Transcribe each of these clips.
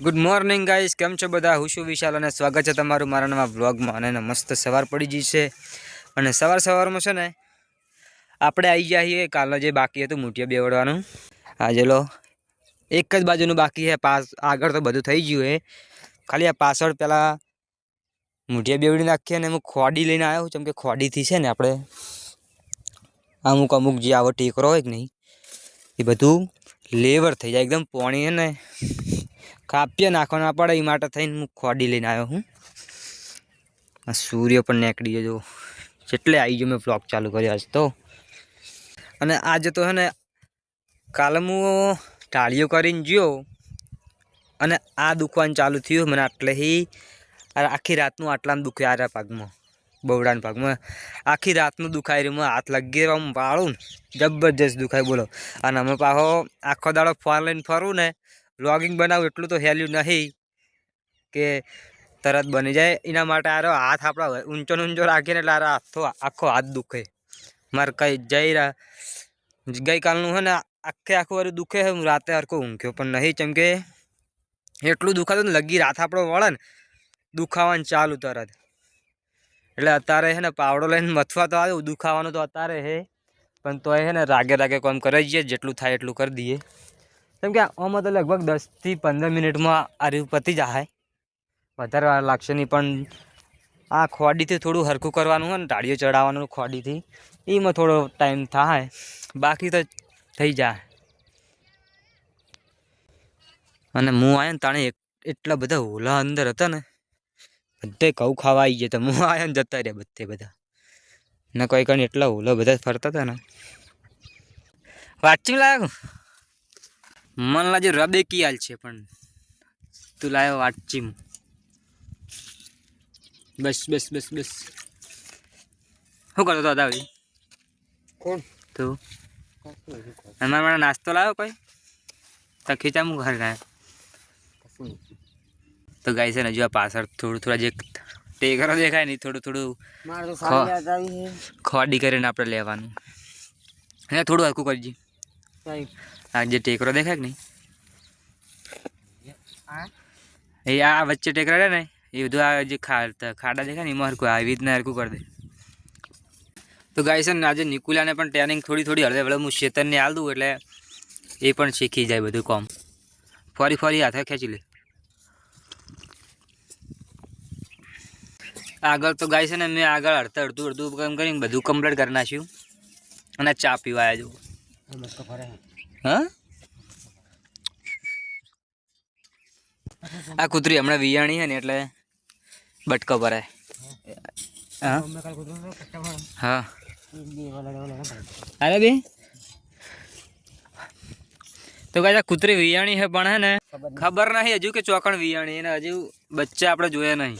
Good morning guys કેમ છો બધા? હું છું વિશાલ અને સ્વાગત છે તમારું મારા નવા વ્લોગમાં અને મસ્ત સવાર પડી ગઈ છે. અને સવાર સવારમાં છે ને, આપણે આવી ગયા છીએ. કાલનો જે બાકી હતું, મૂઠિયા બેવડવાનું. આજે લો, એક જ બાજુનું બાકી છે. પાસ, આગળ તો બધું થઈ ગયું છે ખાલી આ પાછળ પહેલાં મૂઠિયા બેવડી નાખીએ અને હું ખોડી લઈને આવ્યો છું કે ખોડીથી છે ને આપણે, અમુક અમુક જે આવો ટેકરો હોય કે નહીં, એ બધું લેવર થઈ જાય. એકદમ પોણી છે ને. કાપીએ નાખવાના પડે એ માટે થઈને હું ખોડી લઈને આવ્યો હું. આ સૂર્ય પણ નીકળી ગયો, જો. જેટલે આવી ગયો મેં બ્લોગ ચાલુ કર્યો આજ તો. અને આજે તો હે ને, કાલે હું ટાળીઓ કરીને ગયો. અને આ દુકાન ચાલુ થયું મને આટલેથી આખી રાતનું આટલામાં દુખ્યા આ પાગમાં બવડાના પાગમાં આખી રાતનું દુખાય રહ્યું હાથ લગી આમ વાળું જબરજસ્ત દુખાય બોલો. અને અમે પાછો આખો દાડો ફોન લઈને ફરું ને વ્લોગિંગ બનાવું એટલું તો હેલ્યું નહીં કે તરત બની જાય. એના માટે આરો હાથ આપણા ઊંચો ને ઊંચો રાખીને એટલે આરો હાથો આખો હાથ દુખે. મારે કંઈ જઈ રહ્યા. ગઈકાલનું છે ને આખે આખું વારું દુખે છે હું રાતે હરકો ઊંઘ્યો, પણ નહીં ચમ કે એટલું દુખાતું ને લગી રાત આપણો વળે ને, દુખાવાનું ચાલુ તરત. એટલે અત્યારે છે ને પાવડો લઈને મથવા તો આવ્યો, દુખાવાનું તો અત્યારે છે પણ તોય છે ને રાગે રાગે કામ કરી જઈએ, જેટલું થાય એટલું કરી દઈએ. કેમ કે આમાં તો લગભગ દસથી પંદર મિનિટમાં આ રહ્યું પતી જાય વધારે લાગશે નહીં, પણ આ ખોડીથી થોડું હરખું કરવાનું હોય ને ટાળીઓ ચડાવવાનું ખોડીથી એમાં થોડો ટાઈમ થાય બાકી તો થઈ જાય અને હું આવ્યો ને તાણે એટલા બધા ઓલા અંદર હતા ને, બધે કહું ખાવા આવી ગયા હું આવ્યો ને જતા રહ્યા બધે બધા. ને કોઈ કણ એટલા ઓલા બધા ફરતા હતા ને. વાંચી લાગ્યો મન લાગે રબે કી હાલ છે પણ તું લાવ્યો વાટચીમ બસ બસ બસ બસ. શું કરતો હતો ભાઈ કોણ? તું? અમારા મારા નાસ્તો લાવ્યો કોઈ? તો ખીચા હું ઘર લાવ્યો તો ગાય છે ને જો આ પાછળ થોડું થોડા જે ટેકરો દેખાય ને થોડું થોડું ખોડી કરીને આપણે લેવાનું. અને થોડું હરકું કરજી. આ જે ટેકરો દેખાય કે નહીં? એ આ વચ્ચે ટેકરા રહે ને એ બધું આ જે ખાડા દેખાય ને એમાં હરકું આવી રીતના હરકું કરી દે. તો ગાય છે ને આજે નિકુલાને પણ ટ્રેનિંગ થોડી થોડી હળવે હળવે હું શેતનને હાલ દઉં એટલે એ પણ શીખી જાય બધું કોમ. ફરી ફરી હાથે ખેંચી લે. આગળ તો ગાય છે ને મેં આગળ અડધું અડધું અડધું કામ કરીને બધું કમ્પ્લીટ કરી નાખ્યું. અને ચા પીવા આવ્યા હા? આ કૂતરી હમણાં વિયાણી છે ને એટલે બટકો ભરાય. હા? બે તો કાંઈ કૂતરી વિયાણી છે પણ હે ને ખબર નહીં હજુ કે ચોકણ વિયાણી એને હજુ બચ્ચા આપણે જોયા નહીં.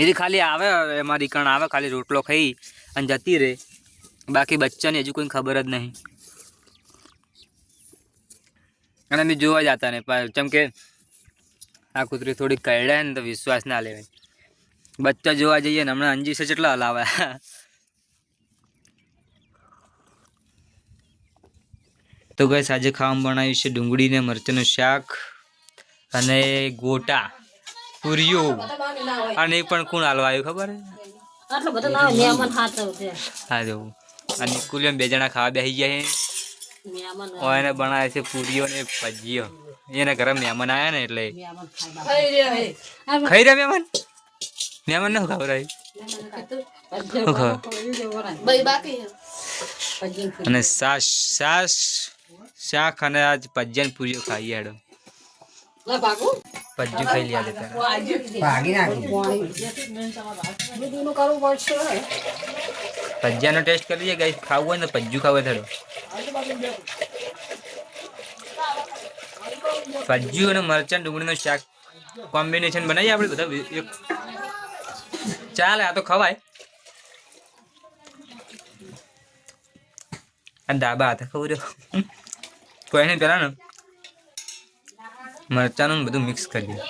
એથી ખાલી આવે એમાં કણ આવે, ખાલી રોટલો ખાઈ અને જતી રહે. બાકી બચ્ચાની હજુ કોઈ ખબર જ નહીં. અને અમે જોવા જતા ને જેમ કે આ કૂતરી થોડી કરડે ને તો વિશ્વાસ ના લેવાય. બચ્ચા જોવા જઈએ ને હમણાં અંજી છે કેટલા હલાવ્યા તો ગઈ આજે ખાવાનું બનાવ્યું છે ડુંગળી ને મરચાંનું શાક અને ગોટા પૂરીઓ અને એ પણ કોણ હાલવા આવ્યું ખબર હે? જવું. અને કુલિયમ બે જણા ખાવા બેસી ગયા છે. એને બનાવે છે પૂરીઓ ને ભજીઓ એના ઘરે મહેમાન આવ્યા ને એટલે. ખાઈ રહ્યા મહેમાન મહેમાન ન ખવડાય. ખબર અને સાસ સાસ શાક અને આજ ભજીયા ને પૂરીઓ ખાઈ હેડો ના ખાઈ લે ભાગી નાખી. ભજીયાનો ટેસ્ટ કરી લઈએ ગાઈસ. ખાવું હોય ને પજ્જુ ખાવે ખાવું થડો ભજીયું અને મરચાં ડુંગળીનું શાક કોમ્બિનેશન બનાવીએ આપણે બધા એક ચાલે, આ તો ખવાય. આ ડાબા હાથે ખબર કોઈ નહીં, પેલા ને મરચાંનું બધું મિક્સ કરી દઈએ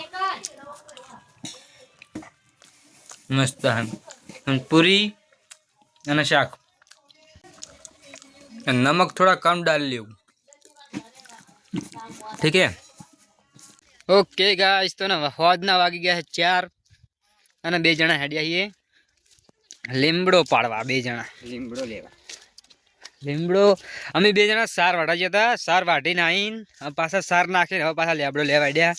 મસ્ત પૂરી અને શાક. અને નમક થોડા કમ ડાલ લેવું. ઠીક હે? ઓકે ગાઈસ તો ને હોદના વાગી ગયા છે ચાર અને બે જણા હેડ્યા છીએ. લીમડો પાડવા બે જણા. લીમડો લેવા. લીમડો અમે બે જણા સાર વાટા જતા સાર વાટીને આવીને હવે પાછા સાર નાખીને હવે પાછા લેબડો લેવા હેડ્યા.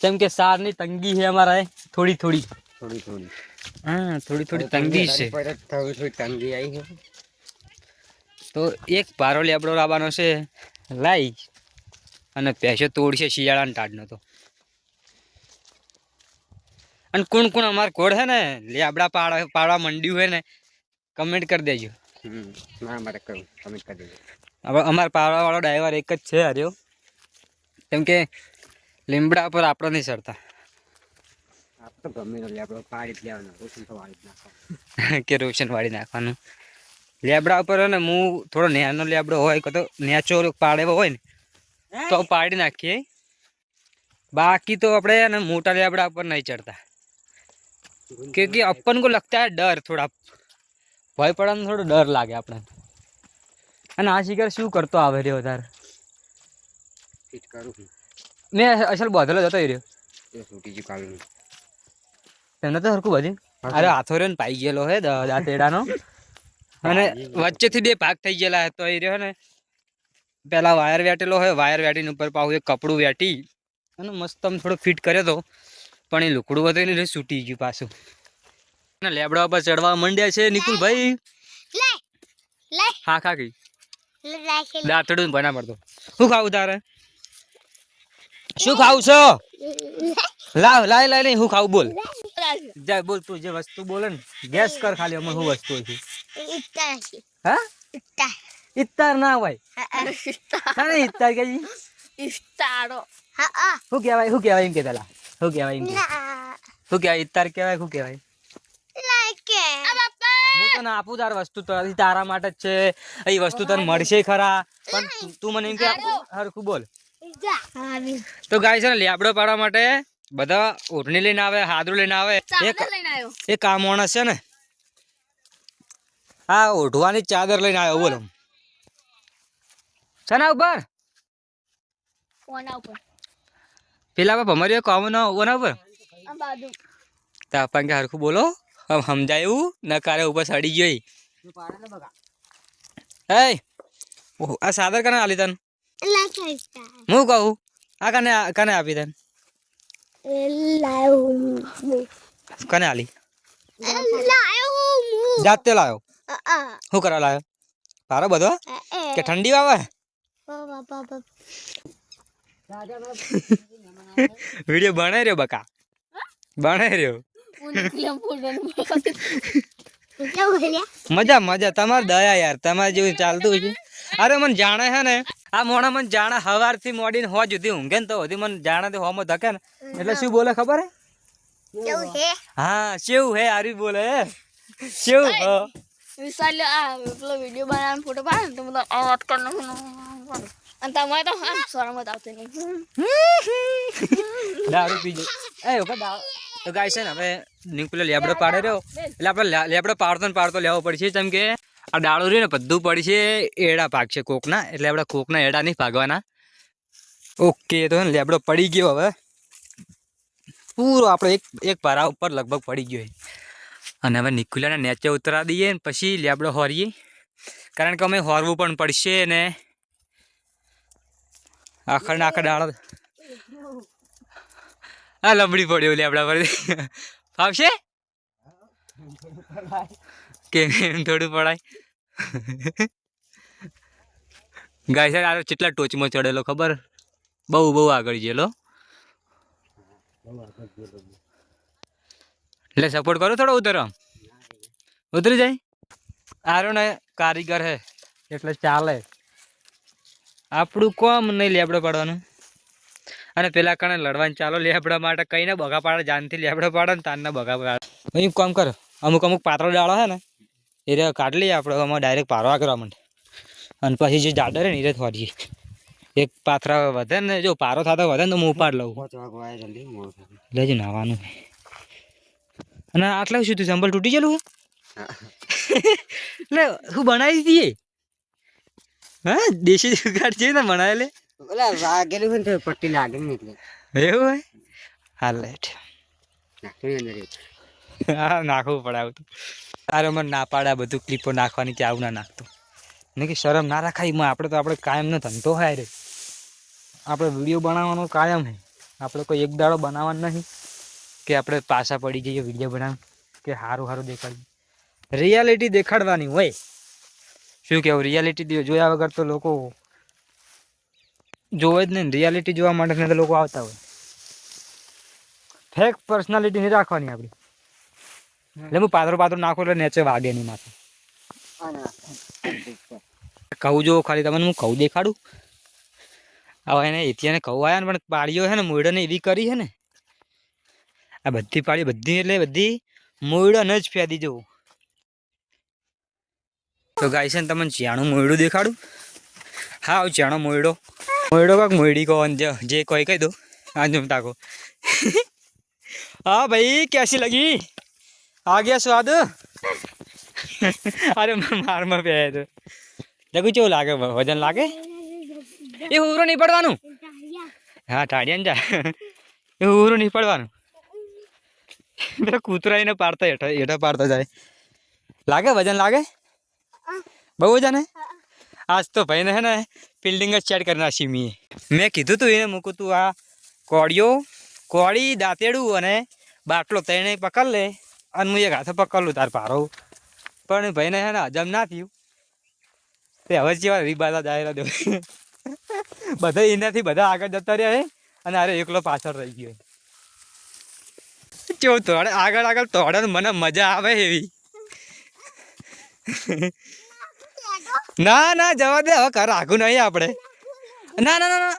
કેમ કે સારની તંગી છે અમારે. થોડી થોડી. થોડી થોડી. હા થોડી થોડી તંગી છે. પર જ થોડી થોડી તંગી આવી છે તો એક પારો લેબડો લાવવાનો છે લાઈ. અને પેસો તોડશે શિયાળાના ટાઢનો તો. અને કોણ કોણ અમાર કોડ છે ને લેબડા પાડવા પાડવા મંડ્યું હોય ને કમેન્ટ કરી દેજો. હમ મારા માટે કમેન્ટ કરી દેજો. હવે અમાર પાડવાવાળો ડ્રાઈવર એક જ છે હર્યો. કેમ કે લીમડા પર આપણે નહીં સરતા આપણે ગમે લેબડો પાડી જ લેવાનો રોશન વાળી જ કે રોશન વાળી નાખવાનું. લેબડા ઉપર ને હું થોડો નેનો લેબડો હોય તો નેચો પાડેવો હોય ને તો પાડી નાખીએ. બાકી તો આપણે ને મોટા લેબડા ઉપર નહીં ચડતા. ક્યોંકિ અપન કો લગતા ડર થોડા. ભય પડવાનો થોડો ડર લાગે આપણને. અને આ શિકાર શું કરતો આવે રહ્યો તારે મેં અસલ બોધલો જતો રહ્યો. તમને તો સરખું બધું. અરે હાથો રહ્યો ને પાઈ ગયેલો હે દાંતેડાનો. અને વચ્ચેથી બે ભાગ થઈ ગયેલા તો એ રહ્યો ને પેલા વાયર વેટેલો હોય વાયર વેટીને ઉપર પાછું એક કપડું વેટી અને મસ્ત આમ થોડો ફિટ કર્યો તો પણ એ લુકડું હતું ને છૂટી ગયું પાછું. અને લેબડા પર ચડવા માંડ્યા છે નિકુલભાઈ. હા ખા કઈ દાંતડું બના પડતો શું ખાવું તારે? શું ખાવું છો? લાવ લાય લાય નહીં હું ખાવું બોલ. જા બોલ તું જે વસ્તુ બોલે ને ગેસ કર ખાલી અમે શું વસ્તુ છે? હા? ઇત્તાર ના હોય? તારે ઇત્તાર કે જી હા શું કહેવાય શું કહેવાય એમ કે પેલા? શું કહેવાય એમ શું કહેવાય ઇત્તાર કહેવાય શું કહેવાય? હું તને આપું તાર વસ્તુ તો તારા માટે જ છે. એ વસ્તુ તને મળશે ખરા. પણ તું- મને એમ કે હરખું બોલ. તો ગાય છે ને લેબડો પાડવા માટે બધા ઓઢણી લઈને આવે હાદરું લઈને આવે. એક કામ માણસ છે ને હા ઓઢવાની ચાદર લઈને આવ્યો બોલો. શેના ઉપર? કોના ઉપર. પેલા બાપ અમારી કામ ના ઓના ઉપર? તાપાન આપણને કે હરખું બોલો આમ સમજાયું નકારે ઉપર સડી ગઈ એ ઓહો, આ સાદર કને આલી તન? હું કહું? આ કને કને આપી તન? કને આલી જાતે લાયો. શું કરવા લાવ્યો તારો બધો? કે ઠંડી વાવે? વીડિયો બનાવી રહ્યો બકા. બનાવી રહ્યો. મજા મજા. તમારે દયા યાર. તમારે જેવું ચાલતું છે. અરે મને જાણે છે ને આ મોણા મને જાણે હવારથી મોડીને હો જુદી ઊંઘે ને તો હજી મને જાણે તે હોમાં ધકે ને. એટલે શું બોલે ખબર હે? હા? શેવ હે? આરી બોલે શેવ? હ. વિશાલ આ પેલો વીડિયો બનાવવાનો ફોટો પાડે તો બધા આ વાત કરી અને તમારે તો આમ શરમ જ આવતી નહીં દારૂ પીજો એ ઓકે તો ગાય છે ને હવે નીકળે લેબડો પાડે રહ્યો એટલે આપણે લેબડો પાડતો ને પાડતો લેવો પડશે જેમ કે આ ડાળો રહ્યો ને બધું પડશે એડા પાકશે કોકના એટલે આપણે કોકના એડા નહીં ભાગવાના ઓકે તો લેબડો પડી ગયો હવે પૂરો આપણો એક એક પારા ઉપર લગભગ પડી ગયો છે અને હવે નિકુલાને નીચે ઉતરા દઈએ ને પછી લેબડો હોરીએ. કારણ કે અમે હોરવું પણ પડશે ને આખર ને આખર ડાળો. આ લમડી પડ્યો લેબડા પર. ફાવશે? કેમ એમ થોડું પડાય. ગાય સાહેબ, આ કેટલા ટોચમાં ચડેલો ખબર? બહુ બહુ આગળ ગયેલો. એટલે સપોર્ટ કરો થોડો ઉતરો. ઉતરી જાય. આરો ને કારીગર હે. એટલે ચાલે. આપણું કોમ નહીં લેબડો પાડવાનું. અને પેલા કણે લડવાનું ચાલો લેબડા માટે કઈ ને બગા પાડે જાનથી લેબડો પાડે ને તાનના બગા પાડે. અહીં કામ કર અમુક અમુક પાત્રો ડાળો છે ને એ રે કાઢ લઈએ આપણે આમાં ડાયરેક્ટ પારવા કરવા માંડે અને પછી જે જાડે રહે ને એ રે થોડીએ એક પાથરા વધે ને જો પારો થતો વધે ને તો હું ઉપાડ લઉં. લેજો નાવાનું અને આટલા શું તું સંભળ તૂટી ગયેલું. એટલે હું બનાવી દીધી હા દેશી જુગાડ છે ને બનાવેલે? ઓલા વાગેલું હોય ને પટ્ટી લાગે ને એટલે. એવું હોય? હાલ લેટ. હા નાખવું પડે આવું તો. તારે અમારે ના પાડે બધું ક્લિપો નાખવાની કે આવું ના નાખતો. ને કે શરમ ના રાખાય એમાં આપણે તો આપણે કાયમનો ધંધો હોય રે. આપણે વીડિયો બનાવવાનો કાયમ હે. આપણે કોઈ એક દાડો બનાવવાનો નહીં. કે આપણે પાછા પડી જઈએ વીડિયો બનાવ કે સારું સારું દેખાડીએ રિયાલિટી દેખાડવાની હોય. શું કહેવું રિયાલિટી જોયા વગર તો લોકો જોવે જ નહીં રિયાલિટી જોવા માટે ને તો લોકો આવતા હોય. ફેક પર્સનાલિટી નહીં રાખવાની આપણી. એટલે હું પાતળો પાતળો નાખું એટલે નેચે વાગે નહીં માથે. કહું જો ખાલી તમને હું કહું દેખાડું. હવે એને એથી કહું આવ્યા ને પણ પાડીઓ છે ને મોયડોને એવી કરી છે ને આ બધી પાડી બધી એટલે બધી મોયડન જ ફેદી જવું તો ગાય છે ને તમને ચિયાણું મોયડું દેખાડું? હા ચિયાણો મોયડો. મોયડો કાંક મોયડી કહો જે કોઈ કહી દો. હા જમતા કહો. હા ભાઈ, કેસી લગી? આ ગયા સ્વાદ? અરે મારમાં બે તો. લગુ કેવું લાગે? વજન લાગે? એ હુરો નહીં પડવાનું. હા ટાળિયા ને જા. એ હુરો નહીં પડવાનું. પેલા કૂતરા એને પાડતા હેઠા હેઠા પાડતા જાય. લાગે વજન લાગે? બહુ વજન હે? આજ તો ભાઈને હે ને ફિલ્ડિંગ જ ચેટ કરી નાખી મી મેં કીધું તું એને મૂકું તું આ કોળીઓ કોળી, દાંતેડું અને બાટલો તઈને પકડ લે અને હું એક હાથે પકડ લઉં તાર પારો પણ ભાઈને હે ને હજમ ના થયું. તે હવે જેવા રીબાદા દાયરા દો બધા એનાથી બધા આગળ જતા રહ્યા હે અને અરે એકલો પાછળ રહી ગયો કેવું તોડે આગળ આગળ તોડે મને મજા આવે એવી. ના ના, જવા દે, હવે કર આગું નહીં આપણે ના ના ના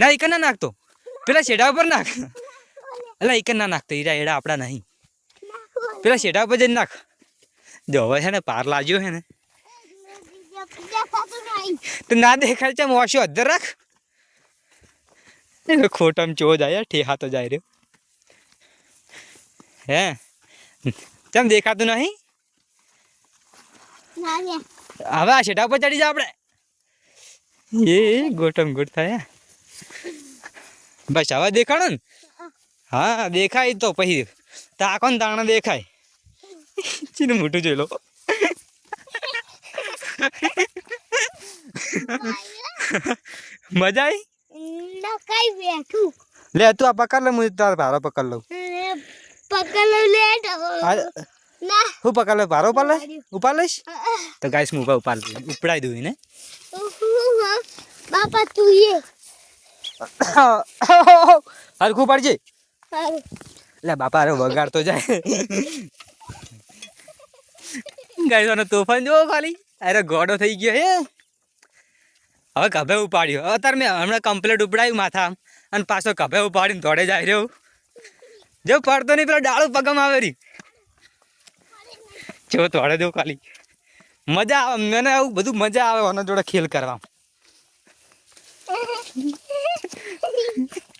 ના. એક ના નાખતો. પેલા શેઢા ઉપર નાખ. એટલે એક ના નાખતો, હીરા એડા આપણા નહીં. પેલા શેઢા ઉપર જઈને નાખ. જો, હવે છે ને પાર લાગ્યો છે ને. તો ના દેખાય છે મોશો અધર રાખ. ખોટમ ચો જાય ઠેહા તો જાય રહ્યો. હે? કેમ દેખાતું નહીં? હવે આ શેઠા ઉપર ચડી જા આપણે. એ ગોટમ ગોટ થાય બસ હવે દેખાડો ને. હા દેખાય તો પછી. તાકો ને તાણા દેખાય. ચીનું મોટું જોઈ લો. મજા આવી લે તું આ પકડ લે હું તાર ભારો પકડ લઉં. પકડ લેટ. ના. હું પકડ ભારો ઉપાડ ઉપાડ લઈશ? તો ગાઈસ હું ઊભા ઉપાડ ઉપડાઈ દઉં ને બાપા તું એ. હરખું પાડજે. એટલે બાપા અરે વગાડતો જાય. ગાઈસોનો તોફાન જોવો ખાલી. અરે ગોડો થઈ ગયો હે. હવે કભે ઉપાડ્યો? અત્યારે મેં હમણાં કમ્પ્લેટ ઉપડાયું માથા. અને પાછો કભે ઉપાડીને દોડે જાય રહ્યો. જો પડતો નહીં પેલા ડાળું પગમ આવે રી. જો તોડે દો ખાલી. મજા આવે, મને આવું બધું મજા આવે, આના જોડે ખેલ કરવા.